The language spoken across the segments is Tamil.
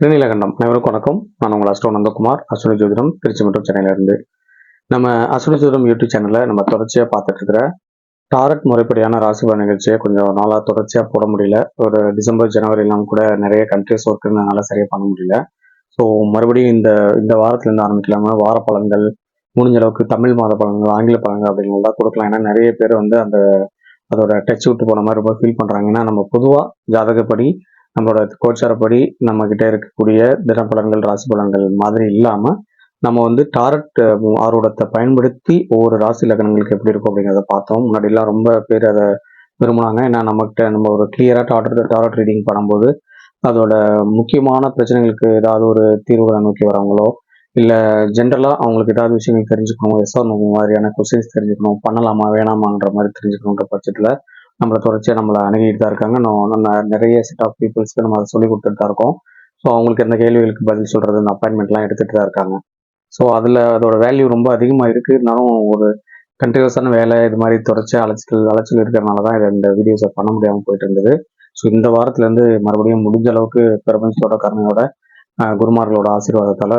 திருநீலகண்டம் அனைவருக்கும் வணக்கம். நான் உங்கள் அஸ்டோ நந்தகுமார். அஸ்வினி ஜோதிடம் திருச்சி மற்றும் சென்னையிலிருந்து. நம்ம அஸ்வினி ஜோதிடம் யூடியூப் சேனலில் நம்ம தொடர்ச்சியாக பார்த்துட்டு இருக்கிற டாரட் முறைப்படியான ராசிபல நிகழ்ச்சியை கொஞ்சம் நாளாக தொடர்ச்சியாக போட முடியல. ஒரு டிசம்பர் ஜனவரிலாம் கூட நிறைய கண்ட்ரிஸ் ஒர்க் இருந்ததுனால சரியாக பண்ண முடியல. ஸோ மறுபடியும் இந்த இந்த வாரத்துலேருந்து ஆரம்பிக்கலாம? வார பலன்கள் முடிஞ்ச அளவுக்கு தமிழ் மாத பலன்கள் ஆங்கில பலன்கள் தான் கொடுக்கலாம். ஏன்னா நிறைய பேர் வந்து அந்த அதோட டச் விட்டு போன மாதிரி ரொம்ப ஃபீல் பண்ணுறாங்க ஏன்னா நம்ம பொதுவாக ஜாதகப்படி நம்மளோட கோச்சாரப்படி நம்ம கிட்ட இருக்கக்கூடிய தினப்பலன்கள் ராசி பலன்கள் மாதிரி இல்லாம நம்ம வந்து டாரட் ஆர்வடத்தை பயன்படுத்தி ஒவ்வொரு ராசி லக்னங்களுக்கு எப்படி இருக்கும் அப்படிங்கிறத பார்த்தோம். முன்னாடி எல்லாம் ரொம்ப பேர் அதை விரும்புனாங்க. ஏன்னா நம்மகிட்ட நம்ம ஒரு கிளியரா டாரட் டாரட் ரீடிங் பண்ணும்போது அதோட முக்கியமான பிரச்சனைகளுக்கு ஏதாவது ஒரு தீர்வுகளை நோக்கி வரவங்களோ இல்ல ஜென்ரலா அவங்களுக்கு ஏதாவது விஷயங்கள் தெரிஞ்சுக்கணும் எஸ்ஆர் மாதிரியான கொஸ்டின்ஸ் தெரிஞ்சுக்கணும் பண்ணலாமா வேணாமான்ற மாதிரி தெரிஞ்சுக்கணுன்ற பட்சத்துல நம்மளை தொடர்ச்சியாக நம்மளை அணுகிட்டு தான் இருக்காங்க. நம்ம நிறைய செட் ஆஃப் பீப்புள்ஸ்க்கு நம்ம அதை சொல்லி கொடுத்துட்டு தான் இருக்கோம். ஸோ அவங்களுக்கு எந்த கேள்விகளுக்கு பதில் சொல்கிறது அந்த அப்பாயின்மெண்ட்லாம் எடுத்துகிட்டு தான் இருக்காங்க. ஸோ அதில் அதோட வேல்யூ ரொம்ப அதிகமாக இருக்கு. ஒரு கண்டினியூஸான வேலை இது மாதிரி தொடர்ச்சியாக அலைச்சல் அலைச்சல் இருக்கிறனால தான் இதை இந்த வீடியோஸை பண்ண முடியாமல் போயிட்டு இருந்தது. ஸோ இந்த வாரத்துலேருந்து மறுபடியும் முடிஞ்ச அளவுக்கு பிரபஞ்சத்தோட கருணையோட குருமார்களோட ஆசீர்வாதத்தால்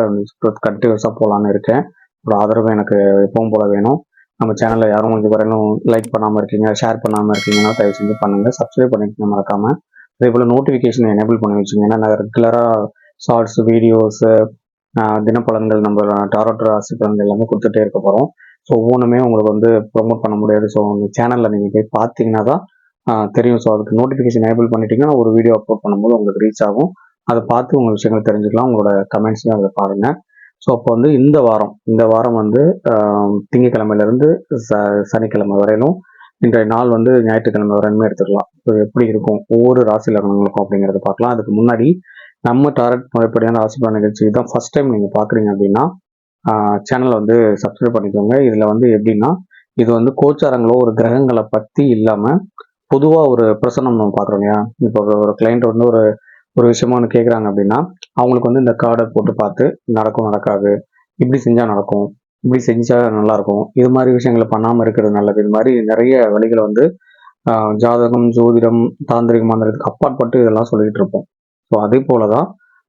கண்டினியூஸாக போகலான்னு இருக்கேன். ஒரு ஆதரவு எனக்கு எப்பவும் போல வேணும். நம்ம சேனலில் யாரும் கொஞ்சம் வரையிலும் லைக் பண்ணாமல் இருக்கீங்க ஷேர் பண்ணாமல் இருக்கீங்கன்னா தயவு செஞ்சு பண்ணுங்க. சப்ஸ்கிரைப் பண்ணிக்கங்க மறக்காமல் அதே போல் நோட்டிஃபிகேஷன் எனேபிள் பண்ணி வச்சுங்க ஏன்னா நான் ரெகுலராக ஷார்ட்ஸ் வீடியோஸு தினப்பலன்கள் நம்ம டாரோட் ராசி பலன்கள் எல்லாமே கொடுத்துட்டே இருக்க போகிறோம் ஸோ ஒவ்வொன்றுமே உங்களுக்கு வந்து ப்ரொமோட் பண்ண முடியாது. ஸோ அந்த சேனலில் நீங்கள் போய் பார்த்தீங்கன்னா தான் தெரியும். ஸோ அதுக்கு நோட்டிஃபிகேஷன் எனேபிள் பண்ணிட்டீங்கன்னா ஒரு வீடியோ அப்லோட் பண்ணும்போது உங்களுக்கு ரீச் ஆகும். அதை பார்த்து உங்கள் விஷயங்கள் தெரிஞ்சுக்கலாம். உங்களோட கமெண்ட்ஸையும் அதை பாருங்கள் ஸோ அப்போ வந்து இந்த வாரம் இந்த வாரம் வந்து திங்கக்கிழமையிலேருந்து ச சனிக்கிழமை வரையிலும் இன்றைய நாள் வந்து ஞாயிற்றுக்கிழமை வரையுமே எடுத்துக்கலாம். ஸோ எப்படி இருக்கும்? ஒவ்வொரு ராசி லக்னங்களுக்கும் அப்படிங்கிறத பார்க்கலாம். அதுக்கு முன்னாடி நம்ம டாரட் முறைப்படியான ராசி பலன் நிகழ்ச்சி தான் ஃபர்ஸ்ட் டைம் நீங்கள் பார்க்குறீங்க அப்படின்னா சேனலை வந்து சப்ஸ்கிரைப் பண்ணிக்கோங்க. இதில் வந்து எப்படின்னா இது வந்து கோச்சாரங்களோ ஒரு கிரகங்களை பற்றி இல்லாமல் பொதுவாக ஒரு பிரசனம் நம்ம பார்க்குறோம் இல்லையா? இப்போ ஒரு கிளைண்ட் வந்து ஒரு ஒரு விஷயமா ஒன்று கேட்குறாங்க அப்படின்னா அவங்களுக்கு வந்து இந்த கார்டை போட்டு பார்த்து நடக்கும் நடக்காது. இப்படி செஞ்சால் நடக்கும். இப்படி செஞ்சால் நல்லா இருக்கும் இது மாதிரி விஷயங்களை பண்ணாமல் இருக்கிறது நல்லது. இது மாதிரி நிறைய வழிகளை வந்து ஜாதகம் ஜோதிடம் தாந்திரிக மாந்திரத்துக்கு அப்பாற்பட்டு இதெல்லாம் சொல்லிட்டு இருப்போம். ஸோ அதே போலதான்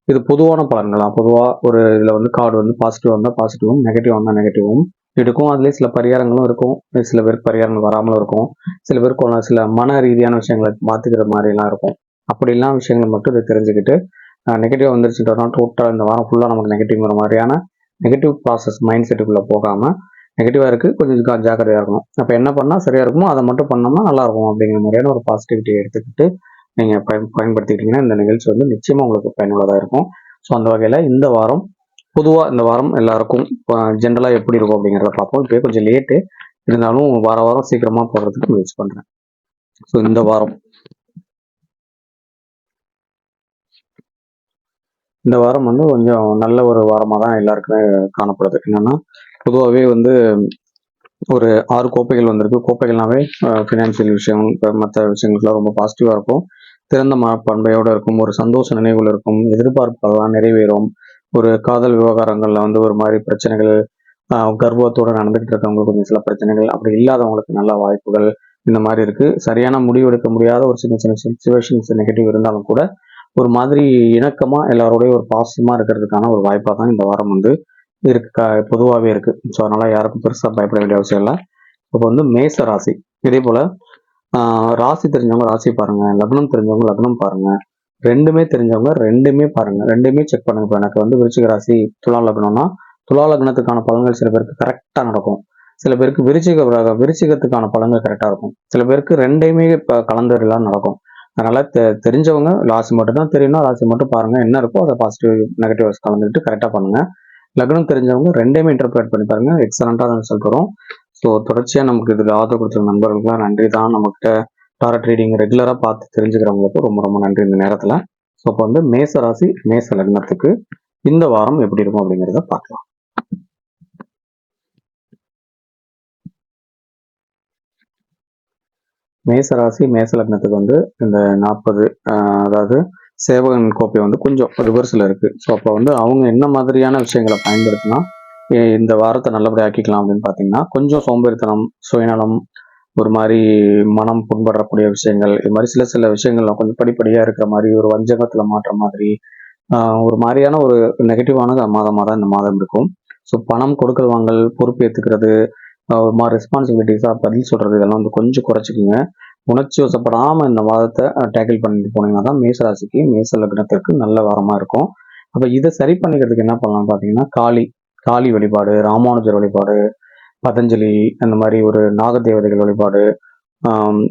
இது பொதுவான பலன்கள் தான் பொதுவாக ஒரு இதில் வந்து கார்டு வந்து பாசிட்டிவ் வந்தால் பாசிட்டிவும் நெகட்டிவ் வந்தால் நெகட்டிவும் இருக்கும் அதுலேயே சில பரிகாரங்களும் இருக்கும். சில பேருக்கு பரிகாரங்கள் வராமலும் இருக்கும். சில பேருக்கு சில மன ரீதியான விஷயங்களை மாற்றிக்கிற மாதிரிலாம் இருக்கும். அப்படிலாம் விஷயங்கள் மட்டும் இதை தெரிஞ்சுக்கிட்டு நெகட்டிவ் வந்துருச்சுட்டோம்னா டோட்டலாக இந்த வாரம் ஃபுல்லாக நமக்கு நெகட்டிவ்ங்கிற மாதிரியான நெகட்டிவ் ப்ராசஸ் மைண்ட் செட்டுக்குள்ளே போகாமல் நெகட்டிவாக இருக்குது கொஞ்சம் ஜாக்கிரதையாக இருக்கணும். அப்போ என்ன பண்ணால் சரியாக இருக்குமோ அதை மட்டும் பண்ணோம்னா நல்லா இருக்கும் அப்படிங்கிற மாதிரியான ஒரு பாசிட்டிவிட்டியை எடுத்துக்கிட்டு நீங்கள் பயன் பயன்படுத்திக்கிட்டிங்கன்னா இந்த நிகழ்ச்சி வந்து நிச்சயமாக உங்களுக்கு பயனுள்ளதாக இருக்கும். ஸோ அந்த வகையில் இந்த வாரம் பொதுவாக இந்த வாரம் எல்லாருக்கும் ஜென்ரலாக எப்படி இருக்கும் அப்படிங்கிறத பார்ப்போம். இப்போ கொஞ்சம் லேட்டு இருந்தாலும் வார வாரம் சீக்கிரமாக போடுறதுக்கு முயற்சி பண்ணுறேன் ஸோ இந்த வாரம் இந்த வாரம் வந்து கொஞ்சம் நல்ல ஒரு வாரமாக தான் எல்லாருக்குமே காணப்படுது. என்னென்னா பொதுவாகவே வந்து ஒரு ஆறு கோப்பைகள் வந்திருக்கு. கோப்பைகள்னாவே ஃபினான்ஷியல் விஷயம் மற்ற விஷயங்களுக்குலாம் ரொம்ப பாசிட்டிவாக இருக்கும். திறந்த மன பண்பையோடு இருக்கும். ஒரு சந்தோஷ நினைவுகள் இருக்கும். எதிர்பார்ப்பெல்லாம் நிறைவேறும். ஒரு காதல் விவகாரங்களில் வந்து ஒரு மாதிரி பிரச்சனைகள் கர்வத்தோடு நடந்துகிட்டு இருக்கவங்களுக்கு கொஞ்சம் சில பிரச்சனைகள் அப்படி இல்லாதவங்களுக்கு நல்ல வாய்ப்புகள் இந்த மாதிரி இருக்குது சரியான முடிவு எடுக்க முடியாத ஒரு சின்ன சின்ன சுச்சுவேஷன்ஸ் நெகட்டிவ் இருந்தாலும் கூட ஒரு மாதிரி இணக்கமாக எல்லாரோடய ஒரு பாசிட்டிவா இருக்கிறதுக்கான ஒரு வாய்ப்பாக தான் இந்த வாரம் வந்து இருக்கு. பொதுவாகவே இருக்குது ஸோ அதனால் யாருக்கும் பெருசாக பயப்பட வேண்டிய அவசியம் இல்லை. இப்போ வந்து மேச ராசி. இதே போல் ராசி தெரிஞ்சவங்க ராசி பாருங்கள் லக்னம் தெரிஞ்சவங்க லக்னம் பாருங்கள் ரெண்டுமே தெரிஞ்சவங்க ரெண்டுமே பாருங்கள் ரெண்டுமே செக் பண்ணுங்க. இப்போ எனக்கு வந்து விருச்சிக ராசி துலா லக்னம்னா துலா லக்னத்துக்கான பலன்கள் சில பேருக்கு கரெக்டாக நடக்கும். சில பேருக்கு விருச்சிக விருச்சிகத்துக்கான பலன்கள் கரெக்டாக இருக்கும். சில பேருக்கு ரெண்டையுமே இப்போ கலந்துலாம் நடக்கும். அதனால் தெ- தெரிஞ்சவங்க ராசி மட்டும் தான் தெரியும்னா ராசி மட்டும் பாருங்கள் என்ன இருக்கோ அதை பாசிட்டிவ் நெகட்டிவ்ஸ் கலந்துட்டு கரெக்டாக பண்ணுங்க. லக்னம் தெரிஞ்சவங்க ரெண்டையுமே இன்டர்பிரேட் பண்ணி பாருங்க. தான் ரிசல்ட் வரும். ஸோ தொடர்ச்சியாக நமக்கு இதுக்கு ஆதரவு கொடுத்த நண்பர்களுக்குலாம் நன்றி தான். நம்மகிட்ட டாரட் ரீடிங் ரெகுலராக பார்த்து தெரிஞ்சுக்கிறவங்களுக்கு ரொம்ப ரொம்ப நன்றி இந்த நேரத்தில். ஸோ இப்போ வந்து மேச ராசி மேச லக்னத்துக்கு இந்த வாரம் எப்படி இருக்கும் அப்படிங்கிறத பார்க்கலாம். மேச ராசி வந்து இந்த நாற்பது அதாவது சேவகன் கோப்பை வந்து கொஞ்சம் ரிவர்ஸில் இருக்குது ஸோ அப்போ வந்து அவங்க என்ன மாதிரியான விஷயங்களை பயன்படுத்தினா இந்த வாரத்தை நல்லபடியாக ஆக்கிக்கலாம் அப்படின்னு பார்த்தீங்கன்னா கொஞ்சம் சோம்பேறித்தனம் சுயநலம் ஒரு மாதிரி மனம் புண்படக்கூடிய விஷயங்கள் இது மாதிரி சில சில விஷயங்கள்லாம் கொஞ்சம் படிப்படியாக இருக்கிற மாதிரி ஒரு வஞ்சகத்தில் மாற்ற மாதிரி ஒரு மாதிரியான ஒரு நெகட்டிவான மாதமாக தான் இந்த மாதம் இருக்கும். ஸோ பணம் கொடுக்கல் வாங்கல் பொறுப்பு ஏற்றுக்கிறது ஒரு மாதிரி ரெஸ்பான்சிபிலிட்டிஸாக பதில் சொல்கிறது இதெல்லாம் வந்து கொஞ்சம் குறைச்சிக்கோங்க. உணர்ச்சி வசப்படாமல் இந்த மாதத்தை டேக்கிள் பண்ணிட்டு போனீங்கன்னா தான் மேசராசிக்கு மேச லக்னத்திற்கு நல்ல வாரமாக இருக்கும். அப்போ இதை சரி பண்ணிக்கிறதுக்கு என்ன பண்ணலாம் பார்த்தீங்கன்னா காளி காளி வழிபாடு ராமானுஜர் வழிபாடு பதஞ்சலி அந்த மாதிரி ஒரு நாகதேவதைகள் வழிபாடு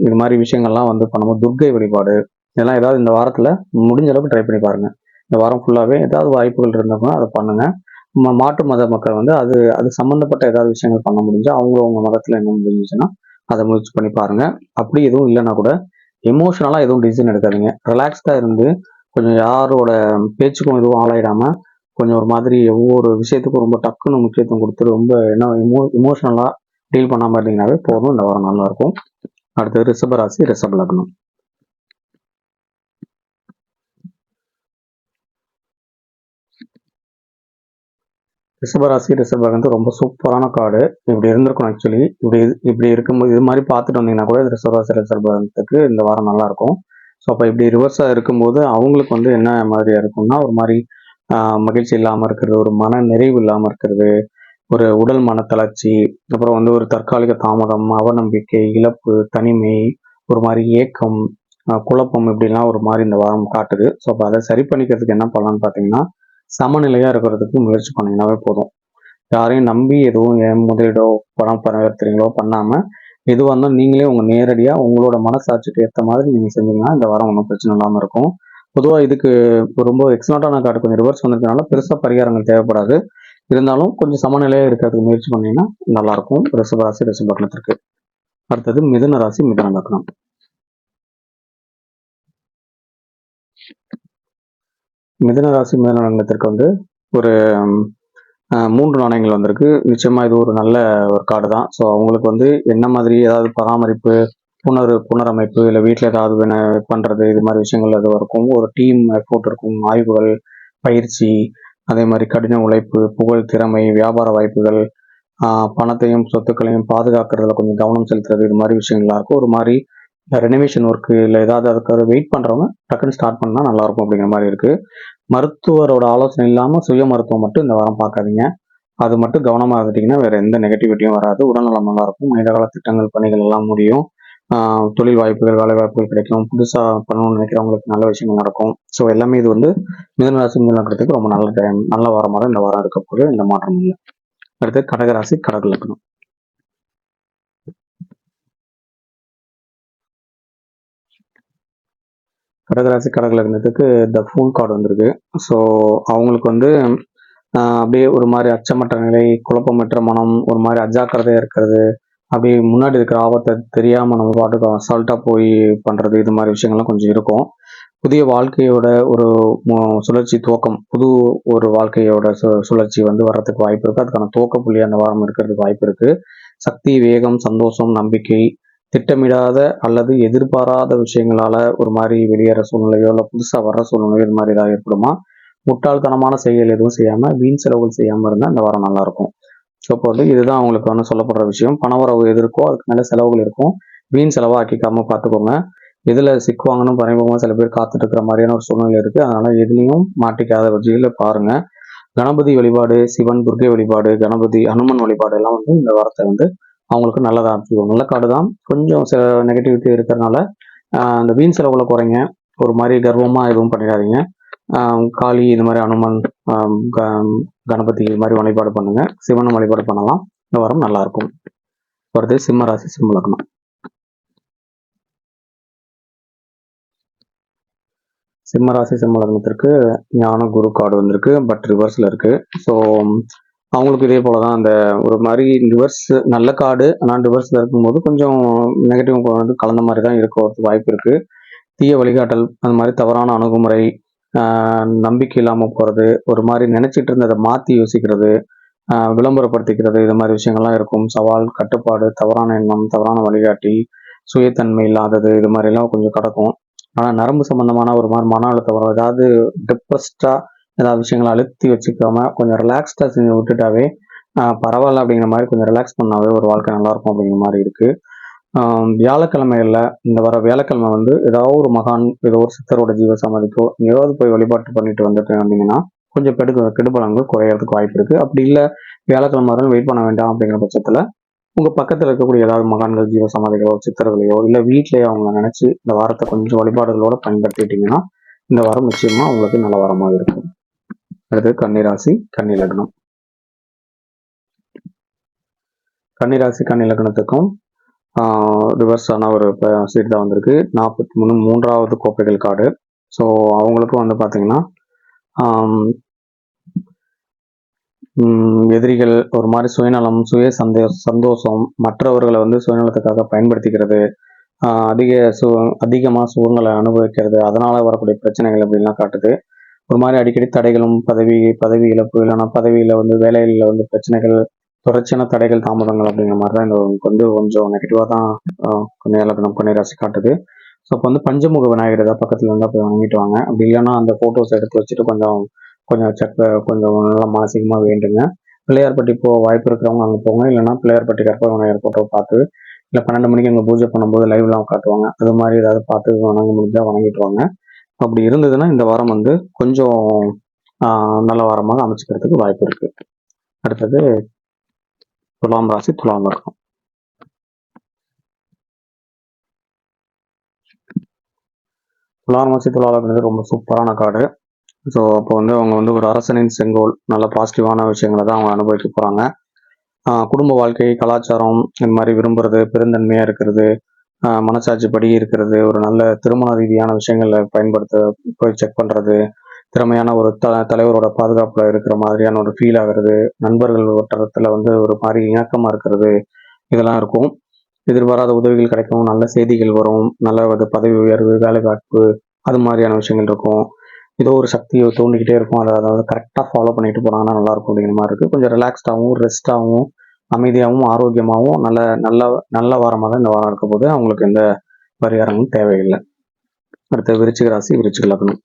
இது மாதிரி விஷயங்கள்லாம் வந்து பண்ணும்போது துர்க்கை வழிபாடு இதெல்லாம் ஏதாவது இந்த வாரத்தில் முடிஞ்ச அளவுக்கு ட்ரை பண்ணி பாருங்கள் இந்த வாரம் ஃபுல்லாகவே ஏதாவது வாய்ப்புகள் இருந்தோம்னா அதை பண்ணுங்கள் மாற்று மத மக்கள் வந்து அது அது சம்மந்தப்பட்ட ஏதாவது விஷயங்கள் பண்ண முடிஞ்சால் அவங்க அவங்க மதத்தில் என்ன முடிஞ்சுச்சுன்னா அதை முயற்சி பண்ணி பாருங்க. அப்படி எதுவும் இல்லைன்னா கூட எமோஷனலாக எதுவும் டிசிஷன் எடுக்காதீங்க. ரிலாக்ஸ்டாக இருந்து கொஞ்சம் யாரோட பேச்சுக்கும் எதுவும் ஆளாயிடாமல் கொஞ்சம் ஒரு மாதிரி ஒவ்வொரு விஷயத்துக்கும் ரொம்ப டக்குன்னு முக்கியத்துவம் கொடுத்து ரொம்ப என்ன இமோ இமோஷனலாக டீல் பண்ணாமல் இருந்தீங்கன்னாவே போதும். இந்த வாரம் நல்லாயிருக்கும் அடுத்தது ரிஷபராசி ரிஷப லக்னம் ரிஷபராசி ரிஷப வந்து ரொம்ப சூப்பரான கார்டு இப்படி இருந்திருக்கும் ஆக்சுவலி இப்படி இப்படி இருக்கும்போது இது மாதிரி பார்த்துட்டு வந்தீங்கன்னா கூட இது ரிஷபராசி ரிஷப இந்த வாரம் நல்லா இருக்கும். ஸோ அப்போ இப்படி ரிவர்ஸாக இருக்கும்போது அவங்களுக்கு வந்து என்ன மாதிரி இருக்கும்னா ஒரு மாதிரி மகிழ்ச்சி இல்லாமல் இருக்கிறது ஒரு மன நிறைவு இல்லாமல் இருக்கிறது ஒரு உடல் மன தளர்ச்சி அப்புறம் வந்து ஒரு தற்காலிக தாமதம் அவநம்பிக்கை இழப்பு தனிமை ஒரு மாதிரி ஏக்கம் குழப்பம் இப்படிலாம் ஒரு மாதிரி இந்த வாரம் காட்டுது. ஸோ அப்போ அதை சரி பண்ணிக்கிறதுக்கு என்ன பண்ணலாம்னு பார்த்தீங்கன்னா சமநிலையாக இருக்கிறதுக்கு முயற்சி பண்ணிங்கனாவே போதும். யாரையும் நம்பி எதுவும் ஏன் முதலீடோ பணம் பரிவர்த்தனைகளோ பண்ணாமல் எதுவாக இருந்தாலும் நீங்களே உங்கள் நேரடியாக உங்களோட மனசாட்சிக்கு ஏற்ற மாதிரி நீங்கள் செஞ்சீங்கன்னா இந்த வாரம் ஒன்றும் பிரச்சனை இல்லாமல் இருக்கும். பொதுவாக இதுக்கு ரொம்ப எக்ஸ்னாட்டான கார்டு கொஞ்சம் ரிவர்ஸ் வந்திருக்கனால பெருசாக பரிகாரங்கள் தேவைப்படாது. இருந்தாலும் கொஞ்சம் சமநிலையாக இருக்கிறதுக்கு முயற்சி பண்ணீங்கன்னா நல்லாயிருக்கும். ரிஷப ராசி அடுத்தது மிதுன ராசி மிதுன லக்னம். மிதன ராசி மிதுன வந்து ஒரு மூன்று நாணயங்கள் வந்திருக்கு. நிச்சயமாக இது ஒரு நல்ல ஒரு கார்டு தான். ஸோ அவங்களுக்கு வந்து என்ன மாதிரி ஏதாவது பராமரிப்பு புனர் புனரமைப்பு இல்லை வீட்டில் ஏதாவது வேண பண்ணுறது இது மாதிரி விஷயங்கள் எதுவும் இருக்கும். ஒரு டீம் எஃபோர்ட் இருக்கும். ஆய்வுகள் பயிற்சி அதே மாதிரி கடின உழைப்பு புகழ் திறமை வியாபார வாய்ப்புகள் பணத்தையும் சொத்துக்களையும் பாதுகாக்கிறதுல கொஞ்சம் கவனம் செலுத்துறது இது மாதிரி விஷயங்கள்லாம் இருக்கும். ஒரு மாதிரி ரெனோவேஷன் ஒர்க்கு இல்லை ஏதாவது அதுக்காக வெயிட் பண்ணுறவங்க டக்குன்னு ஸ்டார்ட் பண்ணால் நல்லா இருக்கும் அப்படிங்கிற மாதிரி இருக்குது மருத்துவரோட ஆலோசனை இல்லாமல் சுய மருத்துவம் மட்டும் இந்த வாரம் பார்க்காதீங்க. அது மட்டும் கவனமாக இருந்துட்டிங்கன்னா வேறு எந்த நெகட்டிவிட்டியும் வராது. உடல்நலம் நல்லா இருக்கும் நீண்டகால திட்டங்கள் பணிகள் எல்லாம் முடியும். தொழில் வாய்ப்புகள் வேலை வாய்ப்புகள் கிடைக்கும். புதுசாக பண்ணணும்னு நினைக்கிறவங்களுக்கு நல்ல விஷயங்கள் நடக்கும். ஸோ எல்லாமே இது வந்து மிதனராசி மிதனக்கிறதுக்கு ரொம்ப நல்ல டைம் நல்ல வாரமாக தான் இந்த வாரம் இருக்க இந்த மாற்றம் இல்லை. அடுத்து கடகராசி கடக லக்னம். கடகராசி இருந்ததுக்கு த ஃபூல் கார்டு வந்திருக்கு. ஸோ அவங்களுக்கு வந்து அப்படியே ஒரு மாதிரி அச்சமற்ற நிலை குழப்பமற்ற மனம் ஒரு மாதிரி அஜாக்கிரதையாக இருக்கிறது அப்படியே முன்னாடி இருக்கிற ஆபத்தை தெரியாமல் நம்ம பாட்டுக்கு அசால்ட்டாக போய் பண்ணுறது இது மாதிரி விஷயங்கள்லாம் கொஞ்சம் இருக்கும். புதிய வாழ்க்கையோட ஒரு சுழற்சி துவக்கம் புது ஒரு வாழ்க்கையோட சு- சுழற்சி வந்து வர்றதுக்கு வாய்ப்பு இருக்குது அதுக்கான துவக்க புள்ளி அந்த வாரம் இருக்கிறதுக்கு வாய்ப்பு இருக்குது சக்தி வேகம் சந்தோஷம் நம்பிக்கை திட்டமிடாத அல்லது எதிர்பாராத விஷயங்களால ஒரு மாதிரி வெளியேற சூழ்நிலையோ இல்லை புதுசாக வர்ற சூழ்நிலையோ இது மாதிரி ஏதாவது ஏற்படுமா? முட்டாள்தனமான செயல் எதுவும் செய்யாமல் வீண் செலவுகள் செய்யாமல் இருந்தால் இந்த வாரம் நல்லா இருக்கும். ஸோ இப்போ வந்து இதுதான் அவங்களுக்கு வந்து சொல்லப்படுற விஷயம். பணவரவு எது இருக்கோ அதுக்கு நல்ல செலவுகள் இருக்கும். வீண் செலவாக்கிக்காம பார்த்துக்கோங்க இதில் சிக்குவாங்கன்னு பரிமுகமா சில பேர் காத்துட்டு இருக்கிற மாதிரியான ஒரு சூழ்நிலை இருக்குது அதனால எதுலேயும் மாட்டிக்காத வகையில் பாருங்க. கணபதி வழிபாடு சிவன் துர்க்கை வழிபாடு கணபதி அனுமன் வழிபாடு எல்லாம் வந்து இந்த வாரத்தை வந்து அவங்களுக்கு நல்லதாக இருக்கும். நல்ல காடு தான் கொஞ்சம் சில நெகட்டிவிட்டி இருக்கிறனால அந்த வீண் செலவுகளை குறைங்க. ஒரு மாதிரி கர்வமாக எதுவும் பண்ணிடாதீங்க. காளி இது மாதிரி அனுமன் க- கணபதி இது மாதிரி வழிபாடு பண்ணுங்கள் சிவனும் வழிபாடு பண்ணலாம். இந்த வாரம் நல்லாயிருக்கும் வருது சிம்ம ராசி சிம்ம லக்னம். சிம்ம ராசி சிம்ம லக்னத்திற்கு ஞான குரு கார்டு வந்திருக்கு. பட் ரிவர்ஸில் இருக்குது ஸோ அவங்களுக்கு இதே போல தான் அந்த ஒரு மாதிரி ரிவர்ஸ் நல்ல கார்டு ஆனால் ரிவர்ஸில் இருக்கும்போது கொஞ்சம் நெகட்டிவ் வந்து கலந்த மாதிரி தான் இருக்கிறதுக்கு வாய்ப்பு இருக்குது தீய வழிகாட்டல் அந்த மாதிரி தவறான அணுகுமுறை நம்பிக்கை இல்லாமல் போகிறது ஒரு மாதிரி நினச்சிட்டு இருந்ததை மாற்றி யோசிக்கிறது விளம்பரப்படுத்திக்கிறது இது மாதிரி விஷயங்கள்லாம் இருக்கும். சவால் கட்டுப்பாடு தவறான எண்ணம் தவறான வழிகாட்டி சுயத்தன்மை இல்லாதது இது மாதிரிலாம் கொஞ்சம் கிடக்கும். ஆனால் நரம்பு சம்பந்தமான ஒரு மாதிரி மன அழுத்தம் வரும். ஏதாவது டிப்ரெஸ்டாக ஏதாவது விஷயங்களை அழுத்தி வச்சுக்காம கொஞ்சம் ரிலாக்ஸ்டாக செஞ்சு விட்டுட்டாவே பரவாயில்ல அப்படிங்கிற மாதிரி கொஞ்சம் ரிலாக்ஸ் பண்ணாவே ஒரு வாழ்க்கை நல்லா இருக்கும் அப்படிங்கிற மாதிரி இருக்குது ஆஹ் இந்த வர வியாழக்கிழமை வந்து ஏதாவது ஒரு மகான் ஏதோ ஒரு சித்தரோட ஜீவ சமாதிக்கோ ஏதாவது போய் வழிபாட்டு பண்ணிட்டு வந்துட்டு வந்தீங்கன்னா கொஞ்சம் கெடு கெடுபலங்கள் குறையறதுக்கு வாய்ப்பு இருக்குது அப்படி இல்லை வியாழக்கிழமை வரை வெயிட் பண்ண வேண்டாம் அப்படிங்கிற பட்சத்தில் உங்கள் பக்கத்தில் இருக்கக்கூடிய ஏதாவது மகான்கள் ஜீவ சமாதிகளோ சித்தர்களையோ இல்லை வீட்டிலேயோ அவங்க நினச்சி இந்த வாரத்தை கொஞ்சம் வழிபாடுகளோட பயன்படுத்திட்டீங்கன்னா இந்த வாரம் நிச்சயமாக உங்களுக்கு நல்ல வாரமாக இருக்கும். அடுத்து கன்னிராசி கன்னி லக்னம். கன்னிராசி கன்னி லக்னத்துக்கும் ரிவர்ஸான ஒரு சீட் தான் வந்திருக்கு. நாற்பத்தி மூணு மூன்றாவது கோப்பைகள் கார்டு. ஸோ அவங்களுக்கும் வந்து பார்த்தீங்கன்னா எதிரிகள் ஒரு மாதிரி சுயநலம் சுய சந்தே சந்தோஷம் மற்றவர்களை வந்து சுயநலத்துக்காக பயன்படுத்திக்கிறது அதிக சு அதிகமாக சூழ்நிலை அனுபவிக்கிறது அதனால வரக்கூடிய பிரச்சனைகள் அப்படின்லாம் காட்டுது. ஒரு மாதிரி அடிக்கடி தடைகளும் பதவி பதவி இழப்பு இல்லைன்னா பதவியில் வந்து வேலையில் வந்து பிரச்சனைகள் தொடர்ச்சியான தடைகள் தாமதங்கள் அப்படிங்கிற மாதிரி தான் இந்த வந்து கொஞ்சம் நெகட்டிவாக தான் கொஞ்சம் இலக்கணம் பண்ணி ராசி காட்டுது. ஸோ அப்போ வந்து பஞ்சமுக விநாயகர் ஏதாவது பக்கத்தில் இருந்தால் போய் வாங்கிட்டு வாங்க. அப்படி இல்லைன்னா அந்த ஃபோட்டோஸ் எடுத்து வச்சுட்டு கொஞ்சம் கொஞ்சம் செக் கொஞ்சம் நல்லா மாசிகமாக வேண்டுங்க. பிள்ளையார்பட்டி போக வாய்ப்பு இருக்கிறவங்க அங்கே போங்க. இல்லைன்னா பிள்ளையார்பட்டி கற்பக விநாயகர் ஃபோட்டோ பார்த்து இல்லை பன்னெண்டு மணிக்கு அங்கே பூஜை பண்ணும்போது லைவ்லாம் காட்டுவாங்க. அது மாதிரி ஏதாவது பார்த்து வணங்க முடிஞ்சால் வணங்கிட்டு வாங்க. அப்படி இருந்ததுன்னா இந்த வாரம் வந்து கொஞ்சம் நல்ல வாரமாக அமைச்சுக்கிறதுக்கு வாய்ப்பு இருக்கு. அடுத்தது துலாம் ராசி துலாம் லக்னம் துலாம் ராசி துலாம்ன்றது ரொம்ப சூப்பரான கார்டு. ஸோ அப்போ வந்து அவங்க வந்து ஒரு அரசனின் செங்கோல் நல்ல பாசிட்டிவான விஷயங்களை தான் அவங்க அனுபவிக்க போகிறாங்க குடும்ப வாழ்க்கை கலாச்சாரம் இந்த மாதிரி விரும்புறது பெருந்தன்மையாக இருக்கிறது மனசாட்சி படி இருக்கிறது ஒரு நல்ல திருமண ரீதியான விஷயங்களை பயன்படுத்த போய் செக் பண்ணுறது திறமையான ஒரு த தலைவரோட பாதுகாப்பில் இருக்கிற மாதிரியான ஒரு ஃபீல் ஆகுறது நண்பர்கள் வட்டாரத்தில் வந்து ஒரு மாதிரி இணக்கமாக இருக்கிறது இதெல்லாம் இருக்கும். எதிர்பாராத உதவிகள் கிடைக்கும் நல்ல செய்திகள் வரும் நல்ல ஒரு பதவி உயர்வு வேலை வாய்ப்பு அது மாதிரியான விஷயங்கள் இருக்கும். ஏதோ ஒரு சக்தியை தோண்டிக்கிட்டே இருக்கும் அதை அதாவது கரெக்டாக ஃபாலோ பண்ணிட்டு போனாங்கன்னா நல்லா இருக்கும் அப்படிங்கிற மாதிரி இருக்குது கொஞ்சம் ரிலாக்ஸ்டாகவும் ரெஸ்டாகவும் அமைதியாகவும் ஆரோக்கியமாகவும் நல்ல நல்ல நல்ல வாரமாக தான் இந்த வாரம் இருக்க போது அவங்களுக்கு எந்த பரிகாரங்களும் தேவையில்லை. அடுத்த விருச்சிக ராசி விருச்சிக லக்னம்.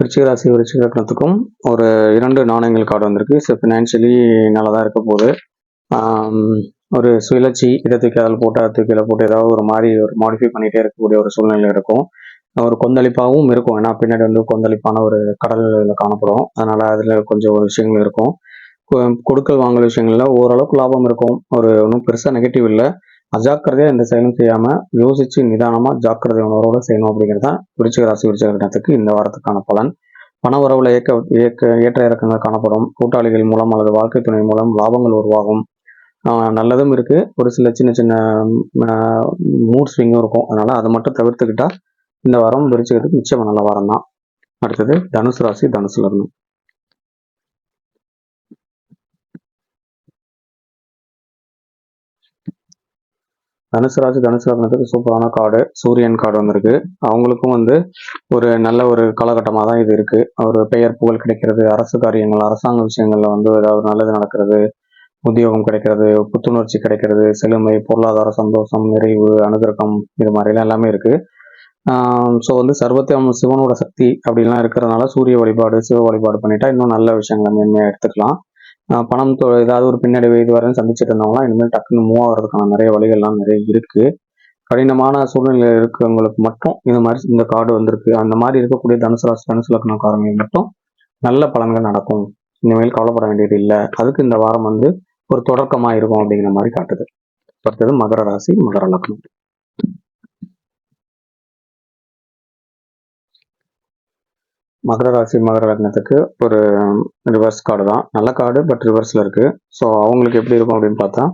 விருச்சிக ராசி விருச்சிக லக்னத்துக்கும் ஒரு இரண்டு நாணயங்கள் கார்டு வந்திருக்கு. ஸோ ஃபினான்ஷியலி நல்லா தான் இருக்க போகுது. ஒரு சுழற்சி இதை தூக்கி அதில் போட்டு அதை போட்டு ஏதாவது ஒரு மாதிரி ஒரு மாடிஃபை பண்ணிகிட்டே இருக்கக்கூடிய ஒரு சூழ்நிலை இருக்கும். ஒரு கொந்தளிப்பாகவும் இருக்கும். ஏன்னா பின்னாடி வந்து கொந்தளிப்பான ஒரு கடல் இதில் காணப்படும். அதனால் அதில் கொஞ்சம் ஒரு விஷயங்கள் இருக்கும். கொடுக்கல் வாங்கல் விஷயங்களில் ஓரளவுக்கு லாபம் இருக்கும். ஒரு ஒன்றும் பெருசாக நெகட்டிவ் இல்லை. அஜாக்கிரதையாக எந்த செயலும் செய்யாமல் யோசித்து நிதானமாக ஜாக்கிரதை உணர்வோடு செய்யணும் அப்படிங்கிறது தான் விருச்சிக ராசி விருச்சிக இந்த வாரத்துக்கான பலன். பண வரவுல இயக்க இயக்க ஏற்ற இறக்கங்கள் காணப்படும். கூட்டாளிகள் மூலம் அல்லது வாழ்க்கை துணை மூலம் லாபங்கள் உருவாகும். நல்லதும் இருக்கு. ஒரு சில சின்ன சின்ன மூட் ஸ்விங்கும் இருக்கும். அதனால அதை மட்டும் தவிர்த்துக்கிட்டா இந்த வாரம் விருச்சிகத்துக்கு நிச்சயமா நல்ல வாரம் தான். அடுத்தது தனுசு ராசி தனுசுல லக்னம் தனுசு ராசி தனுசு லக்னத்துக்கு சூப்பரான கார்டு. சூரியன் கார்டு வந்திருக்கு. அவங்களுக்கும் வந்து ஒரு நல்ல ஒரு காலகட்டமாக தான் இது இருக்கு. ஒரு பெயர் புகழ் கிடைக்கிறது அரசு காரியங்கள் அரசாங்க விஷயங்கள்ல வந்து ஏதாவது நல்லது நடக்கிறது உத்தியோகம் கிடைக்கிறது புத்துணர்ச்சி கிடைக்கிறது செழுமை பொருளாதார சந்தோஷம் நிறைவு அனுகிரகம் இது மாதிரிலாம் எல்லாமே இருக்கு. ஸோ வந்து சர்வத்தியம் சிவனோட சக்தி அப்படிலாம் இருக்கிறதுனால சூரிய வழிபாடு சிவ வழிபாடு பண்ணிட்டா இன்னும் நல்ல விஷயங்களை மேன்மையாக எடுத்துக்கலாம். பணம் தொ- ஏதாவது ஒரு பின்னடைவு இது வரையும் சந்திச்சுட்டு இருந்தவங்களாம் இனிமேல் டக்குன்னு மூவ் ஆகிறதுக்கான நிறைய வழிகள்லாம் நிறைய இருக்கு. கடினமான சூழ்நிலை இருக்கிறவங்களுக்கு மட்டும் இந்த மாதிரி இந்த கார்டு வந்திருக்கு. அந்த மாதிரி இருக்கக்கூடிய தனுசு ராசி தனுசு லக்னக்காரங்களுக்கு மட்டும் நல்ல பலன்கள் நடக்கும். இனிமேல் கவலைப்பட வேண்டியது இல்லை. அதுக்கு இந்த வாரம் வந்து ஒரு தொடக்கமா இருக்கும் அப்படிங்கிற மாதிரி காட்டுது. அடுத்தது மகர ராசி மகர லக்னம். மகர ராசி மகர லக்னத்துக்கு ஒரு ரிவர்ஸ் கார்டு தான். நல்ல கார்டு பட் ரிவர்ஸ்ல இருக்கு. ஸோ அவங்களுக்கு எப்படி இருக்கும் அப்படின்னு பார்த்தா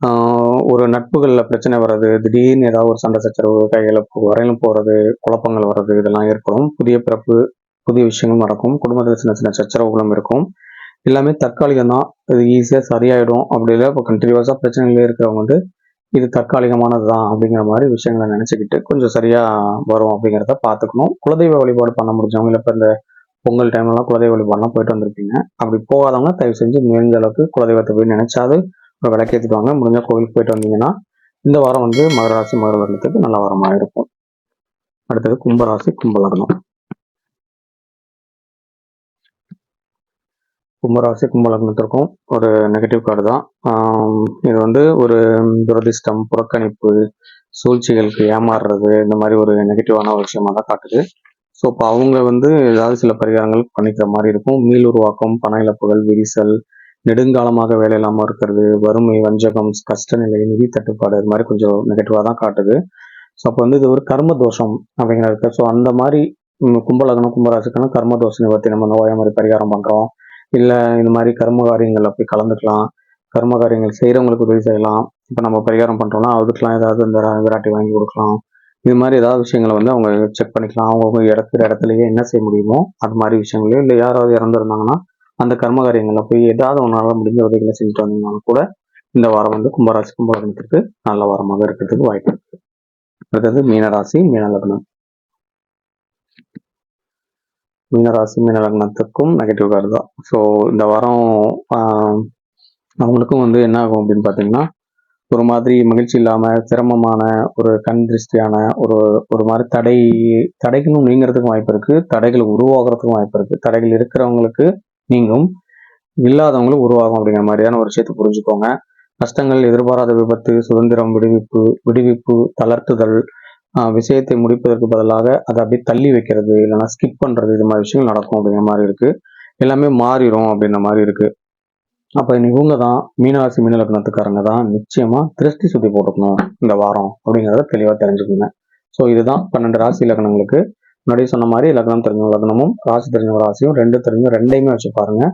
ஆஹ் ஒரு நட்புகளில் பிரச்சனை வர்றது திடீர்னு ஏதாவது ஒரு சண்டை சச்சரவு கையிழப்பு வரையிலும் போறது குழப்பங்கள் வர்றது இதெல்லாம் ஏற்படும். புதிய பிறப்பு புதிய விஷயங்கள் நடக்கும். குடும்பத்தில் சின்ன சின்ன சச்சரவுகளும் இருக்கும். எல்லாமே தற்காலிகம் தான் இது ஈஸியாக சரியாயிடும். அப்படி இல்லை இப்போ கண்டினியூஸாக பிரச்சனைகளே இருக்கிறவங்க வந்து இது தற்காலிகமானது தான் அப்படிங்கிற மாதிரி விஷயங்களை நினச்சிக்கிட்டு கொஞ்சம் சரியாக வரும் அப்படிங்கிறத பார்த்துக்கணும். குலதெய்வ வழிபாடு பண்ண முடிஞ்சவங்க இல்லை இப்போ இந்த பொங்கல் டைம்லலாம் குலதெய்வ வழிபாடுலாம் போயிட்டு வந்திருப்பீங்க. அப்படி போகாதவங்க தயவு செஞ்சு முடிஞ்ச அளவுக்கு குலதெய்வத்தை போய் நினச்சாது ஒரு விளக்கேற்றிட்டு வாங்க. கோவிலுக்கு போயிட்டு வந்தீங்கன்னா இந்த வாரம் வந்து மகராசி மகர லக்னத்துக்கு நல்ல வாரமாக இருக்கும். அடுத்தது கும்பராசி கும்பலக்னம். கும்பராசி கும்பலக்னத்திற்கும் ஒரு நெகட்டிவ் கார்டு தான். இது வந்து ஒரு துரதிஷ்டம் புறக்கணிப்பு சூழ்ச்சிகளுக்கு ஏமாறுறது இந்த மாதிரி ஒரு நெகட்டிவான ஒரு விஷயமா தான் காட்டுது. ஸோ இப்போ அவங்க வந்து ஏதாவது சில பரிகாரங்கள் பண்ணிக்கிற மாதிரி இருக்கும். மீள் உருவாக்கம் பண இழப்புகள் விரிசல் நெடுங்காலமாக வேலை இல்லாமல் இருக்கிறது வறுமை வஞ்சகம் கஷ்ட நிலை நிதி தட்டுப்பாடு இது மாதிரி கொஞ்சம் நெகட்டிவாக தான் காட்டுது. ஸோ அப்போ வந்து இது ஒரு கர்ம தோஷம் அப்படிங்கிறது ஸோ அந்த மாதிரி கும்பலகனம் கும்பராசிக்கணும் கும்பராசிக்கான கர்ம தோஷ நிவர்த்தி நம்ம நோயா மாதிரி பரிகாரம் பண்ணுறோம் இல்லை இந்த மாதிரி கர்ம காரியங்களில் போய் கலந்துக்கலாம். கர்ம காரியங்கள் செய்கிறவங்களுக்கு உதவி செய்யலாம். இப்போ நம்ம பரிகாரம் பண்ணுறோம்னா அதுக்கெலாம் ஏதாவது இந்த விராட்டி வாங்கி கொடுக்கலாம். இது மாதிரி ஏதாவது விஷயங்களை வந்து அவங்க செக் பண்ணிக்கலாம். அவங்க இடத்துல இடத்துலயே என்ன செய்ய முடியுமோ அது மாதிரி விஷயங்களையும் இல்லை யாராவது இறந்துருந்தாங்கன்னா அந்த கர்ம காரியங்களில் போய் ஏதாவது ஒன்றால் முடிஞ்ச உதவிகளை செஞ்சுட்டு வந்தீங்கன்னாலும் கூட இந்த வாரம் வந்து கும்பராசி கும்பலக்னத்திற்கு நல்ல வாரமாக இருக்கிறதுக்கு வாய்ப்பு இருக்கு. அடுத்தது மீனராசி மீன லக்னம் மீனராசி மீன லக்னத்துக்கும் நெகட்டிவ் கார்டு தான். ஸோ இந்த வாரம் அவங்களுக்கும் வந்து என்ன ஆகும் அப்படின்னு பார்த்தீங்கன்னா ஒரு மாதிரி மகிழ்ச்சி இல்லாமல் சிரமமான ஒரு கண் திருஷ்டியான ஒரு ஒரு மாதிரி தடை தடைகளும் நீங்கிறதுக்கும் வாய்ப்பு இருக்குது தடைகள் உருவாகிறதுக்கும் வாய்ப்பு இருக்குது தடைகள் இருக்கிறவங்களுக்கு நீங்கும். இல்லாதவங்களும் உருவாகும் அப்படிங்கிற மாதிரியான ஒரு விஷயத்தை புரிஞ்சுக்கோங்க. கஷ்டங்கள் எதிர்பாராத விபத்து சுதந்திரம் விடுவிப்பு விடுவிப்பு தளர்த்துதல் விஷயத்தை முடிப்பதற்கு பதிலாக அதை அப்படியே தள்ளி வைக்கிறது இல்லைன்னா ஸ்கிப் பண்ணுறது இது மாதிரி விஷயங்கள் நடக்கும் அப்படிங்கிற மாதிரி இருக்குது எல்லாமே மாறிடும் அப்படின்ற மாதிரி இருக்குது அப்போ இவங்க தான் மீனராசி மீனலக்கணத்துக்காரங்க தான் நிச்சயமாக திருஷ்டி சுத்தி போட்டுக்கணும் இந்த வாரம் அப்படிங்கிறத தெளிவாக தெரிஞ்சுக்கோங்க. ஸோ இதுதான் பன்னெண்டு ராசி லக்னங்களுக்கு. முன்னாடி சொன்ன மாதிரி லக்னம் தெரிஞ்ச லக்னமும் ராசி தெரிஞ்ச ராசியும் ரெண்டு தெரிஞ்ச ரெண்டையுமே வச்சு பாருங்க.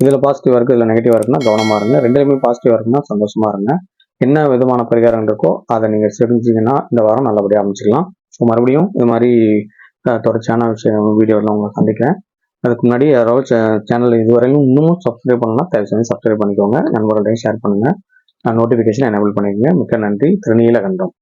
இதில் பாசிட்டிவாக இருக்குது இதில் நெகட்டிவாக இருக்குன்னா கவனமாக இருங்க. ரெண்டுலையுமே பாசிட்டிவாக இருக்குன்னா சந்தோஷமா இருங்க. என்ன விதமான பரிகாரம் இருக்கோ அதை நீங்கள் செஞ்சீங்கன்னா இந்த வாரம் நல்லபடியாக அமைச்சிக்கலாம் ஸோ மறுபடியும் இது மாதிரி தொடர்ச்சியான விஷயம் வீடியோவில் உங்களை சந்திக்கிறேன். அதுக்கு முன்னாடி யாராவது சேனல் இதுவரையிலும் இன்னமும் சப்ஸ்கிரைப் பண்ணலாம் தயவுசெய்து சப்ஸ்கிரைப் பண்ணிக்கோங்க. நண்பர்களையும் ஷேர் பண்ணுங்க. நோட்டிஃபிகேஷன் எனேபிள் பண்ணிக்கோங்க. மிக்க நன்றி. திருநீலகண்டம்.